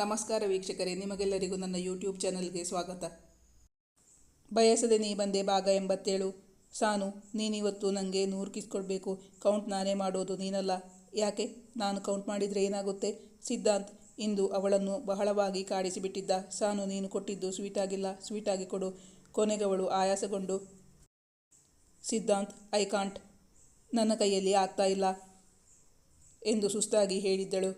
ನಮಸ್ಕಾರ ವೀಕ್ಷಕರೇ, ನಿಮಗೆಲ್ಲರಿಗೂ ನನ್ನ ಯೂಟ್ಯೂಬ್ ಚಾನಲ್ಗೆ ಸ್ವಾಗತ. ಬಯಸದೆ ನೀ ಬಂದೆ ಭಾಗ ಎಂಬತ್ತೇಳು. ಸಾನು, ನೀನಿವತ್ತು ನನಗೆ ನೂರು ಕಿಸ್ಕೊಡ್ಬೇಕು ಕೌಂಟ್ ನಾನೇ ಮಾಡೋದು ನೀನಲ್ಲ. ಯಾಕೆ? ನಾನು ಕೌಂಟ್ ಮಾಡಿದರೆ ಏನಾಗುತ್ತೆ? ಸಿದ್ಧಾಂತ್, ಇಂದು ಅವಳನ್ನು ಬಹಳವಾಗಿ ಕಾಡಿಸಿಬಿಟ್ಟಿದ್ದ. ಸಾನು, ನೀನು ಕೊಟ್ಟಿದ್ದು ಸ್ವೀಟಾಗಿಲ್ಲ ಸ್ವೀಟಾಗಿ ಕೊಡು. ಕೊನೆಗವಳು ಆಯಾಸಗೊಂಡು, ಸಿದ್ಧಾಂತ್ ಐ ಕಾಂಟ್ ನನ್ನ ಕೈಯಲ್ಲಿ ಆಗ್ತಾ ಇಲ್ಲ ಎಂದು ಸುಸ್ತಾಗಿ ಹೇಳಿದ್ದಳು.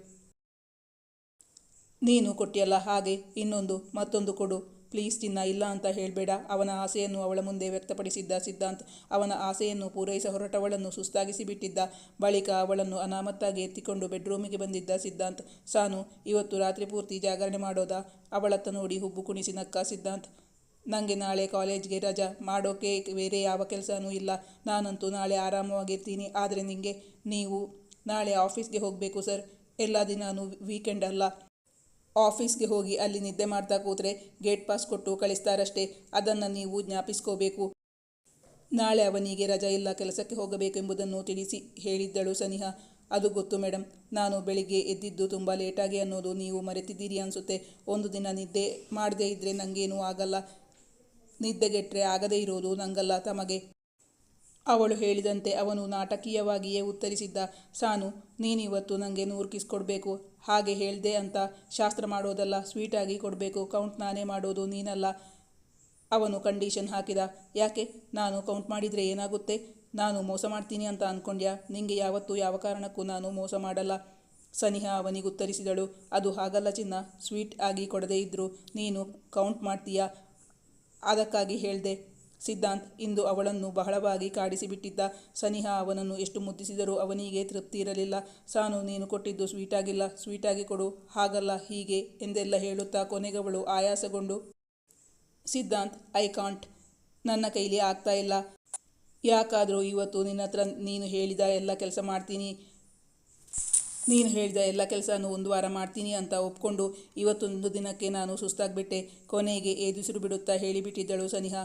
ನೀನು ಕೊಟ್ಟಿಯಲ್ಲ, ಹಾಗೆ ಇನ್ನೊಂದು, ಮತ್ತೊಂದು ಕೊಡು. ಪ್ಲೀಸ್ ಚಿನ್ನ, ಇಲ್ಲ ಅಂತ ಹೇಳಬೇಡ. ಅವನ ಆಸೆಯನ್ನು ಅವಳ ಮುಂದೆ ವ್ಯಕ್ತಪಡಿಸಿದ್ದ ಸಿದ್ಧಾಂತ್ ಅವನ ಆಸೆಯನ್ನು ಪೂರೈಸ ಹೊರಟವಳನ್ನು ಸುಸ್ತಾಗಿಸಿ ಬಿಟ್ಟಿದ್ದ. ಬಳಿಕ ಅವಳನ್ನು ಅನಾಮತ್ತಾಗಿ ಎತ್ತಿಕೊಂಡು ಬೆಡ್ರೂಮಿಗೆ ಬಂದಿದ್ದ ಸಿದ್ಧಾಂತ್, ಸಾನು, ಇವತ್ತು ರಾತ್ರಿ ಪೂರ್ತಿ ಜಾಗರಣೆ ಮಾಡೋದಾ? ಅವಳತ್ತ ನೋಡಿ ಹುಬ್ಬು ಕುಣಿಸಿ ನಕ್ಕ ಸಿದ್ಧಾಂತ್. ನನಗೆ ನಾಳೆ ಕಾಲೇಜ್ಗೆ ರಜಾ. ಮಾಡೋಕೆ ಬೇರೆ ಯಾವ ಕೆಲಸನೂ ಇಲ್ಲ. ನಾನಂತೂ ನಾಳೆ ಆರಾಮವಾಗಿರ್ತೀನಿ ಆದರೆ ನಿಮಗೆ ನೀವು ನಾಳೆ ಆಫೀಸ್ಗೆ ಹೋಗಬೇಕು ಸರ್. ಎಲ್ಲ ದಿನಾನು ವೀಕೆಂಡ್ ಅಲ್ಲ. ಆಫೀಸ್ಗೆ ಹೋಗಿ ಅಲ್ಲಿ ನಿದ್ದೆ ಮಾಡ್ತಾ ಕೂತ್ರೆ ಗೇಟ್ ಪಾಸ್ ಕೊಟ್ಟು ಕಳಿಸ್ತಾರಷ್ಟೇ, ಅದನ್ನು ನೀವು ಜ್ಞಾಪಿಸ್ಕೋಬೇಕು. ನಾಳೆ ಅವನಿಗೆ ರಜಾ ಇಲ್ಲ, ಕೆಲಸಕ್ಕೆ ಹೋಗಬೇಕೆಂಬುದನ್ನು ತಿಳಿಸಿ ಹೇಳಿದ್ದಳು ಸನಿಹಾ. ಅದು ಗೊತ್ತು ಮೇಡಮ್ ನಾನು ಬೆಳಿಗ್ಗೆ ಎದ್ದಿದ್ದು ತುಂಬ ಲೇಟಾಗಿ ಅನ್ನೋದು ನೀವು ಮರೆತಿದ್ದೀರಿ ಅನಿಸುತ್ತೆ. ಒಂದು ದಿನ ನಿದ್ದೆ ಮಾಡದೇ ಇದ್ದರೆ ನನಗೇನೂ ಆಗಲ್ಲ. ನಿದ್ದೆಗೆಟ್ಟರೆ ಆಗದೇ ಇರೋದು ನಂಗಲ್ಲ ತಮಗೆ. ಅವಳು ಹೇಳಿದಂತೆ ಅವನು ನಾಟಕೀಯವಾಗಿಯೇ ಉತ್ತರಿಸಿದ್ದ, ಸಾನು, ನೀನಿವತ್ತು ನನಗೆ ನೂರು ಕಿಸ್ ಕೊಡಬೇಕು. ಹಾಗೆ ಹೇಳ್ದೆ ಅಂತ ಶಾಸ್ತ್ರ ಮಾಡೋದಲ್ಲ, ಸ್ವೀಟಾಗಿ ಕೊಡಬೇಕು. ಕೌಂಟ್ ನಾನೇ ಮಾಡೋದು, ನೀನಲ್ಲ. ಅವನು ಕಂಡೀಷನ್ ಹಾಕಿದ, ಯಾಕೆ? ನಾನು ಕೌಂಟ್ ಮಾಡಿದರೆ ಏನಾಗುತ್ತೆ? ನಾನು ಮೋಸ ಮಾಡ್ತೀನಿ ಅಂತ ಅಂದ್ಕೊಂಡ್ಯಾ ನಿಂಗೆ ಯಾವತ್ತೂ ಯಾವ ಕಾರಣಕ್ಕೂ ನಾನು ಮೋಸ ಮಾಡಲ್ಲ. ಸನಿಹ ಅವನಿಗುತ್ತರಿಸಿದಳು ಅದು ಹಾಗಲ್ಲ ಚಿನ್ನ. ಸ್ವೀಟ್ ಆಗಿ ಕೊಡದೇ ಇದ್ದರೂ ನೀನು ಕೌಂಟ್ ಮಾಡ್ತೀಯಾ? ಅದಕ್ಕಾಗಿ ಹೇಳ್ದೆ ಸಿದ್ಧಾಂತ್ ಇಂದು ಅವಳನ್ನು ಬಹಳವಾಗಿ ಕಾಡಿಸಿಬಿಟ್ಟಿದ್ದ. ಸನಿಹ ಅವನನ್ನು ಎಷ್ಟು ಮುದ್ದಿಸಿದರೂ ಅವನಿಗೆ ತೃಪ್ತಿ ಇರಲಿಲ್ಲ. ಸಾನು, ನೀನು ಕೊಟ್ಟಿದ್ದು ಸ್ವೀಟಾಗಿಲ್ಲ. ಸ್ವೀಟಾಗಿ ಕೊಡು. ಹಾಗಲ್ಲ, ಹೀಗೆ ಎಂದೆಲ್ಲ ಹೇಳುತ್ತಾ ಕೊನೆಗವಳು ಆಯಾಸಗೊಂಡು, ಸಿದ್ಧಾಂತ್, ಐ ಕಾಂಟ್. ನನ್ನ ಕೈಲಿ ಆಗ್ತಾ ಇಲ್ಲ. ಯಾಕಾದರೂ ಇವತ್ತು ನಿನ್ನ ಹತ್ರ ನೀನು ಹೇಳಿದ ಎಲ್ಲ ಕೆಲಸ ಮಾಡ್ತೀನಿ. ನೀನು ಹೇಳಿದ ಎಲ್ಲ ಕೆಲಸನೂ ಒಂದು ವಾರ ಮಾಡ್ತೀನಿ ಅಂತ ಒಪ್ಕೊಂಡು ಇವತ್ತೊಂದು ದಿನಕ್ಕೆ ನಾನು ಸುಸ್ತಾಗ್ಬಿಟ್ಟೆ. ಕೊನೆಗೆ ಏದುಸಿರು ಬಿಡುತ್ತಾ ಹೇಳಿಬಿಟ್ಟಿದ್ದಳು ಸನಿಹಾ.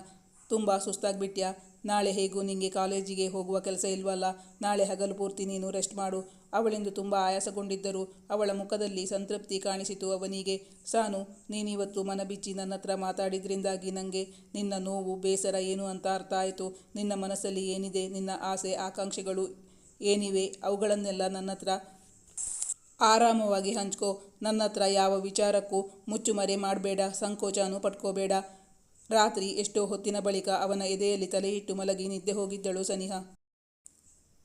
ತುಂಬ ಸುಸ್ತಾಗ್ಬಿಟ್ಯಾ? ನಾಳೆ ಹೇಗೂ ನಿಂಗೆ ಕಾಲೇಜಿಗೆ ಹೋಗುವ ಕೆಲಸ ಇಲ್ವಲ್ಲ? ನಾಳೆ ಹಗಲು ಪೂರ್ತಿ ನೀನು ರೆಸ್ಟ್ ಮಾಡು. ಅವಳೆಂದು ತುಂಬ ಆಯಾಸಗೊಂಡಿದ್ದರು. ಅವಳ ಮುಖದಲ್ಲಿ ಸಂತೃಪ್ತಿ ಕಾಣಿಸಿತು ಅವನಿಗೆ. ಸಾನು, ನೀನಿವತ್ತು ಮನಬಿಚ್ಚಿ ನನ್ನ ಹತ್ರ ಮಾತಾಡಿದ್ರಿಂದಾಗಿ ನನಗೆ ನಿನ್ನ ನೋವು, ಬೇಸರ ಏನು ಅಂತ ಅರ್ಥ ಆಯಿತು. ನಿನ್ನ ಮನಸ್ಸಲ್ಲಿ ಏನಿದೆ, ನಿನ್ನ ಆಸೆ, ಆಕಾಂಕ್ಷೆಗಳು ಏನಿವೆ ಅವುಗಳನ್ನೆಲ್ಲ ನನ್ನ ಹತ್ರ ಆರಾಮವಾಗಿ ಹಂಚ್ಕೋ. ನನ್ನ ಹತ್ರ ಯಾವ ವಿಚಾರಕ್ಕೂ ಮುಚ್ಚುಮರೆ ಮಾಡಬೇಡ, ಸಂಕೋಚನೂ ಪಟ್ಕೋಬೇಡ. ರಾತ್ರಿ ಎಷ್ಟೋ ಹೊತ್ತಿನ ಬಳಿಕ ಅವನ ಎದೆಯಲ್ಲಿ ತಲೆಯಿಟ್ಟು ಮಲಗಿ ನಿದ್ದೆ ಹೋಗಿದ್ದಳು ಸನಿಹಾ.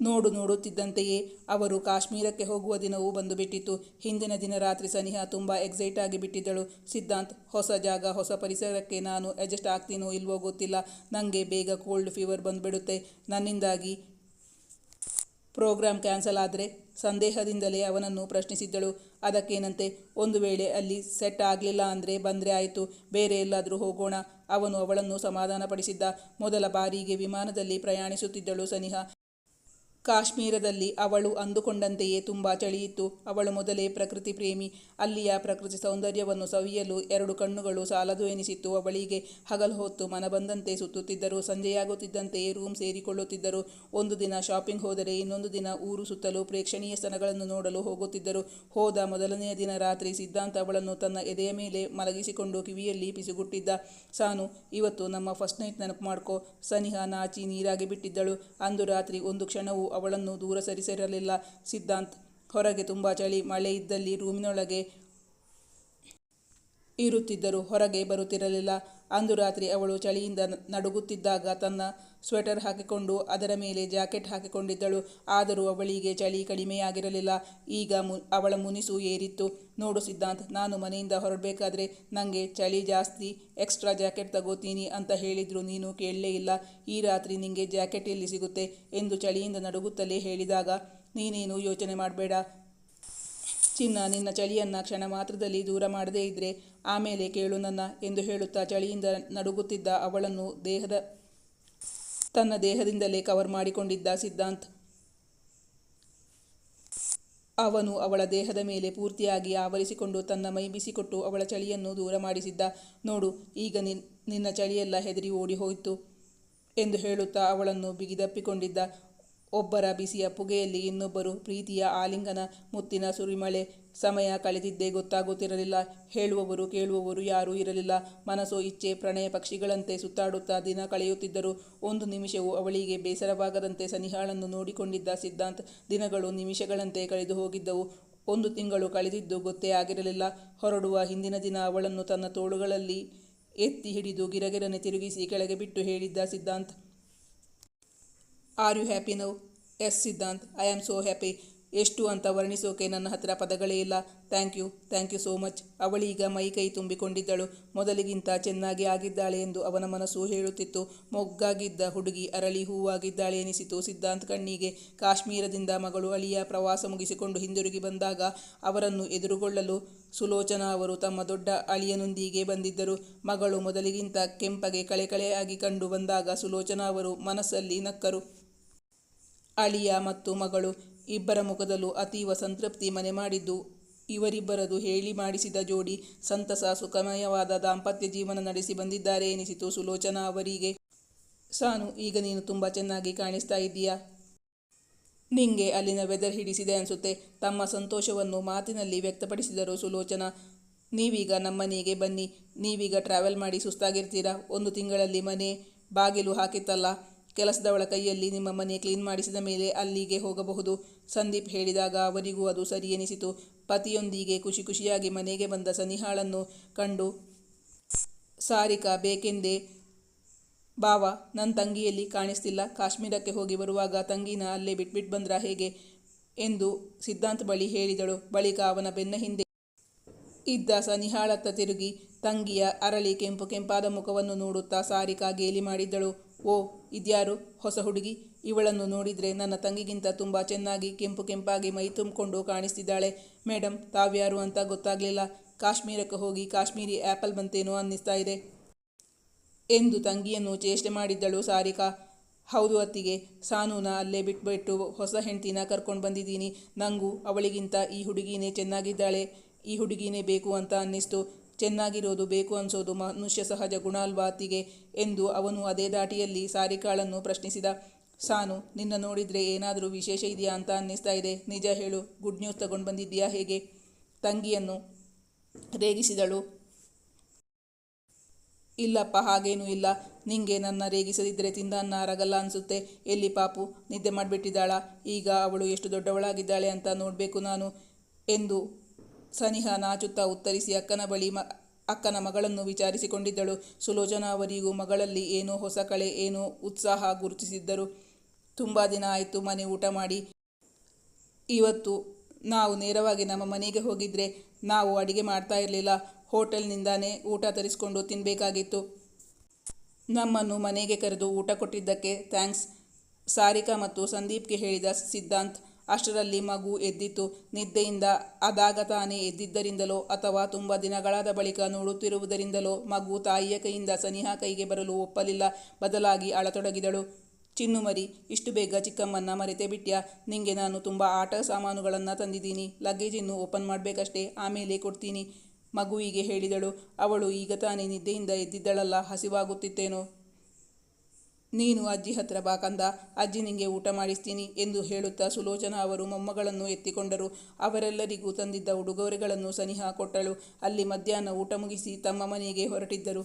ನೋಡು ನೋಡುತ್ತಿದ್ದಂತೆಯೇ ಅವರು ಕಾಶ್ಮೀರಕ್ಕೆ ಹೋಗುವ ದಿನವೂ ಬಂದು ಬಿಟ್ಟಿತ್ತು ಹಿಂದಿನ ದಿನ ರಾತ್ರಿ ಸನಿಹಾ ತುಂಬ ಎಕ್ಸೈಟ್ ಆಗಿ ಬಿಟ್ಟಿದ್ದಳು. ಸಿದ್ಧಾಂತ್, ಹೊಸ ಜಾಗ, ಹೊಸ ಪರಿಸರಕ್ಕೆ ನಾನು ಅಡ್ಜಸ್ಟ್ ಆಗ್ತೀನೋ ಇಲ್ವೋ ಗೊತ್ತಿಲ್ಲ. ನನಗೆ ಬೇಗ ಕೋಲ್ಡ್ ಫೀವರ್ ಬಂದುಬಿಡುತ್ತೆ. ನನ್ನಿಂದಾಗಿ ಪ್ರೋಗ್ರಾಮ್ ಕ್ಯಾನ್ಸಲ್ ಆದರೆ ಸಂದೇಹದಿಂದಲೇ ಅವನನ್ನು ಪ್ರಶ್ನಿಸಿದ್ದಳು. ಅದಕ್ಕೇನಂತೆ? ಒಂದು ವೇಳೆ ಅಲ್ಲಿ ಸೆಟ್ ಆಗಲಿಲ್ಲ ಅಂದರೆ ಬಂದರೆ ಆಯಿತು. ಬೇರೆ ಎಲ್ಲಾದರೂ ಹೋಗೋಣ. ಅವನು ಅವಳನ್ನು ಸಮಾಧಾನಪಡಿಸಿದ್ದ. ಮೊದಲ ಬಾರಿಗೆ ವಿಮಾನದಲ್ಲಿ ಪ್ರಯಾಣಿಸುತ್ತಿದ್ದಳು ಸನಿಹಾ. ಕಾಶ್ಮೀರದಲ್ಲಿ ಅವಳು ಅಂದುಕೊಂಡಂತೆಯೇ ತುಂಬ ಚಳಿಯಿತ್ತು. ಅವಳು ಮೊದಲೇ ಪ್ರಕೃತಿ ಪ್ರೇಮಿ. ಅಲ್ಲಿಯ ಪ್ರಕೃತಿ ಸೌಂದರ್ಯವನ್ನು ಸವಿಯಲು ಎರಡು ಕಣ್ಣುಗಳು ಸಾಲದು ಎನಿಸಿತ್ತು. ಅವಳಿಗೆ ಹಗಲು ಹೊತ್ತು ಮನಬಂದಂತೆ ಸುತ್ತುತ್ತಿದ್ದರು. ಸಂಜೆಯಾಗುತ್ತಿದ್ದಂತೆಯೇ ರೂಮ್ ಸೇರಿಕೊಳ್ಳುತ್ತಿದ್ದರು. ಒಂದು ದಿನ ಶಾಪಿಂಗ್ ಹೋದರೆ ಇನ್ನೊಂದು ದಿನ ಊರು ಸುತ್ತಲೂ ಪ್ರೇಕ್ಷಣೀಯ ಸ್ಥಳಗಳನ್ನು ನೋಡಲು ಹೋಗುತ್ತಿದ್ದರು. ಹೋದ ಮೊದಲನೆಯ ದಿನ ರಾತ್ರಿ ಸಿದ್ಧಾಂತ ಅವಳನ್ನು ತನ್ನ ಎದೆಯ ಮೇಲೆ ಮಲಗಿಸಿಕೊಂಡು ಕಿವಿಯಲ್ಲಿ ಪಿಸುಗುಟ್ಟಿದ್ದ. ಸಾನು, ಇವತ್ತು ನಮ್ಮ ಫಸ್ಟ್ ನೈಟ್ ನೆನಪು ಮಾಡ್ಕೋ. ಸನಿಹ ನಾಚಿ ನೀರಾಗಿ ಬಿಟ್ಟಿದ್ದಳು. ಅಂದು ರಾತ್ರಿ ಒಂದು ಕ್ಷಣವೂ ಅವಳನ್ನು ದೂರ ಸರಿಸಿರಲಿಲ್ಲ. ಸಿದ್ಧಾಂತ್ ಹೊರಗೆ ತುಂಬ ಚಳಿ ಮಳೆ ಇದ್ದಲ್ಲಿ ರೂಮಿನೊಳಗೆ ಇರುತ್ತಿದ್ದರು. ಹೊರಗೆ ಬರುತ್ತಿರಲಿಲ್ಲ. ಅಂದು ರಾತ್ರಿ ಅವಳು ಚಳಿಯಿಂದ ನಡುಗುತ್ತಿದ್ದಾಗ ತನ್ನ ಸ್ವೆಟರ್ ಹಾಕಿಕೊಂಡು ಅದರ ಮೇಲೆ ಜಾಕೆಟ್ ಹಾಕಿಕೊಂಡಿದ್ದಳು. ಆದರೂ ಅವಳಿಗೆ ಚಳಿ ಕಡಿಮೆಯಾಗಿರಲಿಲ್ಲ. ಈಗ ಮು, ಅವಳ ಮುನಿಸು ಏರಿತ್ತು. ನೋಡು ಸಿದ್ಧಾಂತ್, ನಾನು ಮನೆಯಿಂದ ಹೊರಡಬೇಕಾದ್ರೆ ನನಗೆ ಚಳಿ ಜಾಸ್ತಿ, ಎಕ್ಸ್ಟ್ರಾ ಜಾಕೆಟ್ ತಗೋತೀನಿ ಅಂತ ಹೇಳಿದ್ರು. ನೀನು ಕೇಳಲೇ ಇಲ್ಲ. ಈ ರಾತ್ರಿ ನಿಂಗೆ ಜಾಕೆಟ್ ಎಲ್ಲಿ ಸಿಗುತ್ತೆ ಎಂದು ಚಳಿಯಿಂದ ನಡುಗುತ್ತಲೇ ಹೇಳಿದಾಗ, ನೀನೇನು ಯೋಚನೆ ಮಾಡಬೇಡ. ಚಿನ್ನ, ನಿನ್ನ ಚಳಿಯನ್ನು ಕ್ಷಣ ಮಾತ್ರದಲ್ಲಿ ದೂರ ಮಾಡದೇ ಇದ್ದರೆ ಆಮೇಲೆ ಕೇಳು ನನ್ನ ಎಂದು ಹೇಳುತ್ತಾ ಚಳಿಯಿಂದ ನಡುಗುತ್ತಿದ್ದ ಅವಳನ್ನು ದೇಹದ, ತನ್ನ ದೇಹದಿಂದಲೇ ಕವರ್ ಮಾಡಿಕೊಂಡಿದ್ದ ಸಿದ್ಧಾಂತ್. ಅವನು ಅವಳ ದೇಹದ ಮೇಲೆ ಪೂರ್ತಿಯಾಗಿ ಆವರಿಸಿಕೊಂಡು ತನ್ನ ಮೈ ಬಿಸಿಕೊಟ್ಟು ಅವಳ ಚಳಿಯನ್ನು ದೂರ ಮಾಡಿಸಿದ್ದ. ನೋಡು, ಈಗ ನಿನ್, ನಿನ್ನ ಚಳಿಯೆಲ್ಲ ಹೆದರಿ ಓಡಿ ಹೋಯಿತು ಎಂದು ಹೇಳುತ್ತಾ ಅವಳನ್ನು ಬಿಗಿದಪ್ಪಿಕೊಂಡಿದ್ದ. ಒಬ್ಬರ ಬಿಸಿಯ ಪುಗೆಯಲ್ಲಿ ಇನ್ನೊಬ್ಬರು ಪ್ರೀತಿಯ ಆಲಿಂಗನ ಮುತ್ತಿನ ಸುರಿಮಳೆ ಸಮಯ ಕಳೆದಿದ್ದೇ ಗೊತ್ತಾಗುತ್ತಿರಲಿಲ್ಲ. ಹೇಳುವವರು ಕೇಳುವವರು ಯಾರೂ ಇರಲಿಲ್ಲ. ಮನಸ್ಸು ಇಚ್ಛೆ ಪ್ರಣಯ ಪಕ್ಷಿಗಳಂತೆ ಸುತ್ತಾಡುತ್ತಾ ದಿನ ಕಳೆಯುತ್ತಿದ್ದರು ಒಂದು ನಿಮಿಷವು ಅವಳಿಗೆ ಬೇಸರವಾಗದಂತೆ ಸನಿಹಾಳನ್ನು ನೋಡಿಕೊಂಡಿದ್ದ ಸಿದ್ಧಾಂತ್ ದಿನಗಳು ನಿಮಿಷಗಳಂತೆ ಕಳೆದು ಹೋಗಿದ್ದವು. ಒಂದು ತಿಂಗಳು ಕಳೆದಿದ್ದು ಗೊತ್ತೇ ಆಗಿರಲಿಲ್ಲ. ಹೊರಡುವ ಹಿಂದಿನ ದಿನ ಅವಳನ್ನು ತನ್ನ ತೋಳುಗಳಲ್ಲಿ ಎತ್ತಿ ಹಿಡಿದು ಗಿರಗಿರನೆ ತಿರುಗಿಸಿ ಕೆಳಗೆ ಬಿಟ್ಟು ಹೇಳಿದ್ದ Siddhant are you happy now yes Siddhant I am so happy ಎಷ್ಟು ಅಂತ ವರ್ಣಿಸೋಕೆ ನನ್ನ ಹತ್ತಿರ ಪದಗಳೇ ಇಲ್ಲ. Thank you thank you so much ಅವಳೀಗ ಮೈ ಕೈ ತುಂಬಿಕೊಂಡಿದ್ದಳು. ಮೊದಲಿಗಿಂತ ಚೆನ್ನಾಗಿ ಆಗಿದ್ದಾಳೆ ಎಂದು ಅವನ ಮನಸ್ಸು ಹೇಳುತ್ತಿತ್ತು. ಮೊಗ್ಗಾಗಿದ್ದ ಹುಡುಗಿ ಅರಳಿ ಹೂವಾಗಿದ್ದಾಳೆ ಎನಿಸಿತು ಸಿದ್ಧಾಂತ್ ಕಣ್ಣಿಗೆ. ಕಾಶ್ಮೀರದಿಂದ ಮಗಳು ಅಳಿಯ ಪ್ರವಾಸ ಮುಗಿಸಿಕೊಂಡು ಹಿಂದಿರುಗಿ ಬಂದಾಗ ಅವರನ್ನು ಎದುರುಗೊಳ್ಳಲು ಸುಲೋಚನಾ ಅವರು ತಮ್ಮ ದೊಡ್ಡ ಅಳಿಯನೊಂದಿಗೆ ಬಂದಿದ್ದರು. ಮಗಳು ಮೊದಲಿಗಿಂತ ಕೆಂಪಗೆ ಕಳೆಕಳೆಯಾಗಿ ಕಂಡು ಬಂದಾಗ ಸುಲೋಚನಾ ಅವರು ಮನಸ್ಸಲ್ಲಿ ನಕ್ಕರು. ಅಳಿಯ ಮತ್ತು ಮಗಳು ಇಬ್ಬರ ಮುಖದಲ್ಲೂ ಅತೀವ ಸಂತೃಪ್ತಿ ಮನೆ ಮಾಡಿದ್ದು. ಇವರಿಬ್ಬರದು ಹೇಳಿ ಮಾಡಿಸಿದ ಜೋಡಿ ಸಂತಸ ಸುಖಮಯವಾದ ದಾಂಪತ್ಯ ಜೀವನ ನಡೆಸಿ ಬಂದಿದ್ದಾರೆ ಎನಿಸಿತು ಸುಲೋಚನಾ ಅವರಿಗೆ. ಸಾನು, ಈಗ ನೀನು ತುಂಬ ಚೆನ್ನಾಗಿ ಕಾಣಿಸ್ತಾ ಇದ್ದೀಯಾ? ನಿಂಗೆ ಅಲ್ಲಿನ ವೆದರ್ ಹಿಡಿಸಿದೆ ಅನಿಸುತ್ತೆ. ತಮ್ಮ ಸಂತೋಷವನ್ನು ಮಾತಿನಲ್ಲಿ ವ್ಯಕ್ತಪಡಿಸಿದರು ಸುಲೋಚನಾ. ನೀವೀಗ ನಮ್ಮನೆಗೆ ಬನ್ನಿ. ನೀವೀಗ ಟ್ರಾವೆಲ್ ಮಾಡಿ ಸುಸ್ತಾಗಿರ್ತೀರಾ? ಒಂದು ತಿಂಗಳಲ್ಲಿ ಮನೆ ಬಾಗಿಲು ಹಾಕಿತ್ತಲ್ಲ? ಕೆಲಸದವಳ ಕೈಯಲ್ಲಿ ನಿಮ್ಮ ಮನೆ ಕ್ಲೀನ್ ಮಾಡಿಸಿದ ಮೇಲೆ ಅಲ್ಲಿಗೆ ಹೋಗಬಹುದು. ಸಂದೀಪ್ ಹೇಳಿದಾಗ ಅವರಿಗೂ ಅದು ಸರಿ ಎನಿಸಿತು. ಪತಿಯೊಂದಿಗೆ ಖುಷಿ ಖುಷಿಯಾಗಿ ಮನೆಗೆ ಬಂದ ಸನಿಹಾಳನ್ನು ಕಂಡು, ಸಾರಿಕಾ, ಬೇಕೆಂದೇ? ಬಾವ ನನ್ನ ತಂಗಿಯಲ್ಲಿ ಕಾಣಿಸ್ತಿಲ್ಲ. ಕಾಶ್ಮೀರಕ್ಕೆ ಹೋಗಿ ಬರುವಾಗ ತಂಗಿನ ಅಲ್ಲೇ ಬಿಟ್ಬಿಟ್ಟು ಬಂದ್ರ ಹೇಗೆ ಎಂದು ಸಿದ್ಧಾಂತ್ ಬಳಿ ಹೇಳಿದಳು. ಬಳಿಕ ಅವನ ಬೆನ್ನ ಹಿಂದೆ ಇದ್ದ ಸನಿಹಾಳತ್ತ ತಿರುಗಿ ತಂಗಿಯ ಅರಳಿ ಕೆಂಪು ಕೆಂಪಾದ ಮುಖವನ್ನು ನೋಡುತ್ತಾ ಸಾರಿಕಾ ಗೇಲಿ ಮಾಡಿದ್ದಳು. ಓ, ಇದ್ಯಾರು? ಹೊಸ ಹುಡುಗಿ? ಇವಳನ್ನು ನೋಡಿದರೆ ನನ್ನ ತಂಗಿಗಿಂತ ತುಂಬ ಚೆನ್ನಾಗಿ, ಕೆಂಪು ಕೆಂಪಾಗಿ ಮೈ ತುಂಬಿಕೊಂಡು ಕಾಣಿಸ್ತಿದ್ದಾಳೆ. ಮೇಡಮ್ ತಾವ್ಯಾರು ಅಂತ ಗೊತ್ತಾಗಲಿಲ್ಲ. ಕಾಶ್ಮೀರಕ್ಕೆ ಹೋಗಿ ಕಾಶ್ಮೀರಿ ಆ್ಯಪಲ್ ಬಂತೇನೋ ಅನ್ನಿಸ್ತಾ ಇದೆ. ಎಂದು ತಂಗಿಯನ್ನು ಚೇಷ್ಟೆ ಮಾಡಿದ್ದಳು ಸಾರಿಕಾ. ಹೌದು ಅತ್ತಿಗೆ, ಸಾನೂನ ಅಲ್ಲೇ ಬಿಟ್ಬಿಟ್ಟು ಹೊಸ ಹೆಂಡ್ತಿನ ಕರ್ಕೊಂಡು ಬಂದಿದ್ದೀನಿ. ನಂಗೂ ಅವಳಿಗಿಂತ ಈ ಹುಡುಗಿನೇ ಚೆನ್ನಾಗಿದ್ದಾಳೆ. ಈ ಹುಡುಗಿನೇ ಬೇಕು ಅಂತ ಅನ್ನಿಸ್ತು. ಚೆನ್ನಾಗಿರೋದು ಬೇಕು ಅನ್ಸೋದು ಮನುಷ್ಯ ಸಹಜ ಗುಣ ಅಲ್ವಾತಿಗೆ ಎಂದು ಅವನು ಅದೇ ದಾಟಿಯಲ್ಲಿ ಸಾರಿಕಾಳನ್ನು ಪ್ರಶ್ನಿಸಿದ. ಸಾನು, ನಿನ್ನ ನೋಡಿದರೆ ಏನಾದರೂ ವಿಶೇಷ ಇದೆಯಾ ಅಂತ ಅನ್ನಿಸ್ತಾ ಇದೆ. ನಿಜ ಹೇಳು, ಗುಡ್ ನ್ಯೂಸ್ ತಗೊಂಡು ಬಂದಿದ್ದೀಯಾ ಹೇಗೆ? ತಂಗಿಯನ್ನು ರೇಗಿಸಿದಳು. ಇಲ್ಲಪ್ಪ, ಹಾಗೇನೂ ಇಲ್ಲ. ನಿಂಗೆ ನನ್ನ ರೇಗಿಸದಿದ್ದರೆ ತಿಂದನ್ನ ಅರಗಲ್ಲ ಅನಿಸುತ್ತೆ. ಎಲ್ಲಿ ಪಾಪು, ನಿದ್ದೆ ಮಾಡಿಬಿಟ್ಟಿದ್ದಾಳ? ಈಗ ಅವಳು ಎಷ್ಟು ದೊಡ್ಡವಳಾಗಿದ್ದಾಳೆ ಅಂತ ನೋಡಬೇಕು ನಾನು ಎಂದು ಸನಿಹ ನಾಚುತ್ತಾ ಉತ್ತರಿಸಿ ಅಕ್ಕನ ಬಳಿ ಮ, ಅಕ್ಕನ ಮಗಳನ್ನು ವಿಚಾರಿಸಿಕೊಂಡಿದ್ದಳು. ಸುಲೋಚನಾ ಅವರಿಗೂ ಮಗಳಲ್ಲಿ ಏನೋ ಹೊಸ ಕಳೆ, ಏನೋ ಉತ್ಸಾಹ ಗುರುತಿಸಿದ್ದರು. ತುಂಬ ದಿನ ಆಯಿತು ಮನೆ ಊಟ ಮಾಡಿ. ಇವತ್ತು ನಾವು ನೇರವಾಗಿ ನಮ್ಮ ಮನೆಗೆ ಹೋಗಿದ್ರೆ ನಾವು ಅಡಿಗೆ ಮಾಡ್ತಾ ಇರಲಿಲ್ಲ. ಹೋಟೆಲ್ನಿಂದಾನೇ ಊಟ ತರಿಸ್ಕೊಂಡು ತಿನ್ನಬೇಕಾಗಿತ್ತು ನಮ್ಮನ್ನು ಮನೆಗೆ ಕರೆದು ಊಟ ಕೊಟ್ಟಿದ್ದಕ್ಕೆ ಥ್ಯಾಂಕ್ಸ್. ಸಾರಿಕಾ ಮತ್ತು ಸಂದೀಪ್ಗೆ ಹೇಳಿದ ಸಿದ್ಧಾಂತ್ ಅಷ್ಟರಲ್ಲಿ ಮಗು ಎದ್ದಿತ್ತು ನಿದ್ದೆಯಿಂದ ಅದಾಗ ತಾನೇ ಎದ್ದಿದ್ದರಿಂದಲೋ ಅಥವಾ ತುಂಬ ದಿನಗಳಾದ ಬಳಿಕ ನೋಡುತ್ತಿರುವುದರಿಂದಲೋ ಮಗು ತಾಯಿಯ ಕೈಯಿಂದ ಸನಿಹ ಕೈಗೆ ಬರಲು ಒಪ್ಪಲಿಲ್ಲ. ಬದಲಾಗಿ ಅಳತೊಡಗಿದಳು. ಚಿನ್ನು ಮರಿ, ಇಷ್ಟು ಬೇಗ ಚಿಕ್ಕಮ್ಮನ್ನ ಮರೆತೆ ಬಿಟ್ಯಾ. ನಿಂಗೆ ನಾನು ತುಂಬ ಆಟ ಸಾಮಾನುಗಳನ್ನು ತಂದಿದ್ದೀನಿ. ಲಗೇಜನ್ನು ಓಪನ್ ಮಾಡಬೇಕಷ್ಟೇ, ಆಮೇಲೆ ಕೊಡ್ತೀನಿ, ಮಗುವಿಗೆ ಹೇಳಿದಳು. ಅವಳು ಈಗ ತಾನೇ ನಿದ್ದೆಯಿಂದ ಎದ್ದಿದ್ದಳಲ್ಲ, ಹಸಿವಾಗುತ್ತಿತ್ತೇನೋ. ನೀನು ಅಜ್ಜಿ ಹತ್ರ ಬಾ ಕಂದ, ಅಜ್ಜಿ ನಿಂಗೆ ಊಟ ಮಾಡಿಸ್ತೀನಿ ಎಂದು ಹೇಳುತ್ತಾ ಸುಲೋಚನಾ ಅವರು ಮೊಮ್ಮಗಳನ್ನು ಎತ್ತಿಕೊಂಡರು. ಅವರೆಲ್ಲರಿಗೂ ತಂದಿದ್ದ ಉಡುಗೊರೆಗಳನ್ನು ಸನಿಹ ಕೊಟ್ಟಳು. ಅಲ್ಲಿ ಮಧ್ಯಾಹ್ನ ಊಟ ಮುಗಿಸಿ ತಮ್ಮ ಮನೆಗೆ ಹೊರಟಿದ್ದರು.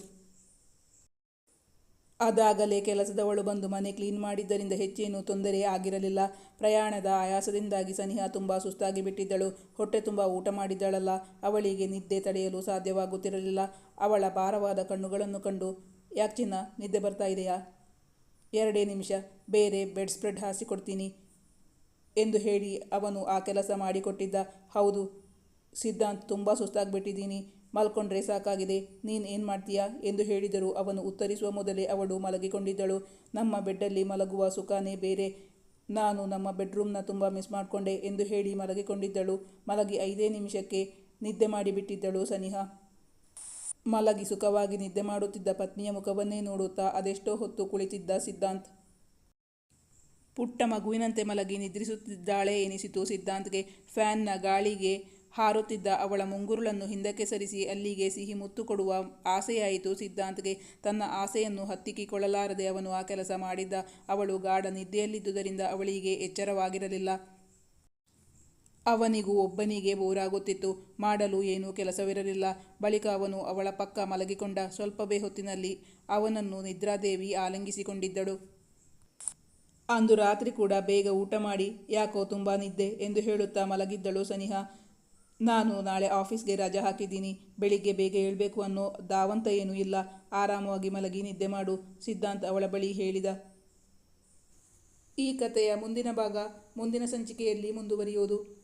ಅದಾಗಲೇ ಕೆಲಸದವಳು ಬಂದು ಮನೆ ಕ್ಲೀನ್ ಮಾಡಿದ್ದರಿಂದ ಹೆಚ್ಚೇನೂ ತೊಂದರೆ ಆಗಿರಲಿಲ್ಲ. ಪ್ರಯಾಣದ ಆಯಾಸದಿಂದಾಗಿ ಸನಿಹ ತುಂಬ ಸುಸ್ತಾಗಿ ಬಿಟ್ಟಿದ್ದಳು. ಹೊಟ್ಟೆ ತುಂಬ ಊಟ ಮಾಡಿದ್ದಳಲ್ಲ, ಅವಳಿಗೆ ನಿದ್ದೆ ತಡೆಯಲು ಸಾಧ್ಯವಾಗುತ್ತಿರಲಿಲ್ಲ. ಅವಳ ಭಾರವಾದ ಕಣ್ಣುಗಳನ್ನು ಕಂಡು, ಯಾಕೆ ಚಿನ್ನ, ನಿದ್ದೆ ಬರ್ತಾ ಇದೆಯಾ? ಎರಡೇ ನಿಮಿಷ, ಬೇರೆ ಬೆಡ್ ಸ್ಪ್ರೆಡ್ ಹಾಸಿಕೊಡ್ತೀನಿ ಎಂದು ಹೇಳಿ ಅವನು ಆ ಕೆಲಸ ಮಾಡಿಕೊಟ್ಟಿದ್ದ. ಹೌದು, ಸಿದ್ಧಾಂತ್ ತುಂಬ ಸುಸ್ತಾಗ್ಬಿಟ್ಟಿದ್ದೀನಿ. ಮಲ್ಕೊಂಡ್ರೆ ಸಾಕಾಗಿದೆ. ನೀನು ಏನು ಮಾಡ್ತೀಯಾ ಎಂದು ಹೇಳಿದರು ಅವನು ಉತ್ತರಿಸುವ ಮೊದಲೇ ಅವಳು ಮಲಗಿಕೊಂಡಿದ್ದಳು. ನಮ್ಮ ಬೆಡ್ಡಲ್ಲಿ ಮಲಗುವ ಸುಖಾನೇ ಬೇರೆ. ನಾನು ನಮ್ಮ ಬೆಡ್ರೂಮ್ನ ತುಂಬ ಮಿಸ್ ಮಾಡಿಕೊಂಡೆ ಎಂದು ಹೇಳಿ ಮಲಗಿಕೊಂಡಿದ್ದಳು. ಮಲಗಿ ಐದೇ ನಿಮಿಷಕ್ಕೆ ನಿದ್ದೆ ಮಾಡಿಬಿಟ್ಟಿದ್ದಳು ಸನಿಹಾ. ಮಲಗಿ ಸುಖವಾಗಿ ನಿದ್ದೆ ಮಾಡುತ್ತಿದ್ದ ಪತ್ನಿಯ ಮುಖವನ್ನೇ ನೋಡುತ್ತಾ ಅದೆಷ್ಟೋ ಹೊತ್ತು ಕುಳಿತಿದ್ದ ಸಿದ್ಧಾಂತ್. ಪುಟ್ಟ ಮಗುವಿನಂತೆ ಮಲಗಿ ನಿದ್ರಿಸುತ್ತಿದ್ದಾಳೆ ಎನಿಸಿತು ಸಿದ್ಧಾಂತ್ಗೆ. ಫ್ಯಾನ್ನ ಗಾಳಿಗೆ ಹಾರುತ್ತಿದ್ದ ಅವಳ ಮುಂಗುರುಳನ್ನು ಹಿಂದಕ್ಕೆ ಸರಿಸಿ ಅಲ್ಲಿಗೆ ಸಿಹಿ ಮುತ್ತು ಕೊಡುವ ಆಸೆಯಾಯಿತು ಸಿದ್ಧಾಂತ್ಗೆ. ತನ್ನ ಆಸೆಯನ್ನು ಹತ್ತಿಕ್ಕಿಕೊಳ್ಳಲಾರದೆ ಅವನು ಆ ಕೆಲಸ ಮಾಡಿದ್ದ. ಅವಳು ಗಾಢ ನಿದ್ದೆಯಲ್ಲಿದ್ದುದರಿಂದ ಅವಳಿಗೆ ಎಚ್ಚರವಾಗಿರಲಿಲ್ಲ. ಅವನಿಗೂ ಒಬ್ಬನಿಗೆ ಬೋರಾಗುತ್ತಿತ್ತು. ಮಾಡಲು ಏನೂ ಕೆಲಸವಿರಲಿಲ್ಲ. ಬಳಿಕ ಅವನು ಅವಳ ಪಕ್ಕ ಮಲಗಿಕೊಂಡ ಸ್ವಲ್ಪವೇ ಹೊತ್ತಿನಲ್ಲಿ ಅವನನ್ನು ನಿದ್ರಾದೇವಿ ಆಲಂಗಿಸಿಕೊಂಡಿದ್ದಳು. ಅಂದು ರಾತ್ರಿ ಕೂಡ ಬೇಗ ಊಟ ಮಾಡಿ, ಯಾಕೋ ತುಂಬ ನಿದ್ದೆ ಎಂದು ಹೇಳುತ್ತಾ ಮಲಗಿದ್ದಳು ಸನಿಹಾ. ನಾನು ನಾಳೆ ಆಫೀಸ್ಗೆ ರಜೆ ಹಾಕಿದ್ದೀನಿ. ಬೆಳಿಗ್ಗೆ ಬೇಗ ಹೇಳಬೇಕು ಅನ್ನೋ ದಾವಂತ ಏನೂ ಇಲ್ಲ. ಆರಾಮವಾಗಿ ಮಲಗಿ ನಿದ್ದೆ ಮಾಡು ಸಿದ್ಧಾಂತ್ ಅವಳ ಬಳಿ ಹೇಳಿದ. ಈ ಕಥೆಯ ಮುಂದಿನ ಭಾಗ ಮುಂದಿನ ಸಂಚಿಕೆಯಲ್ಲಿ ಮುಂದುವರಿಯುವುದು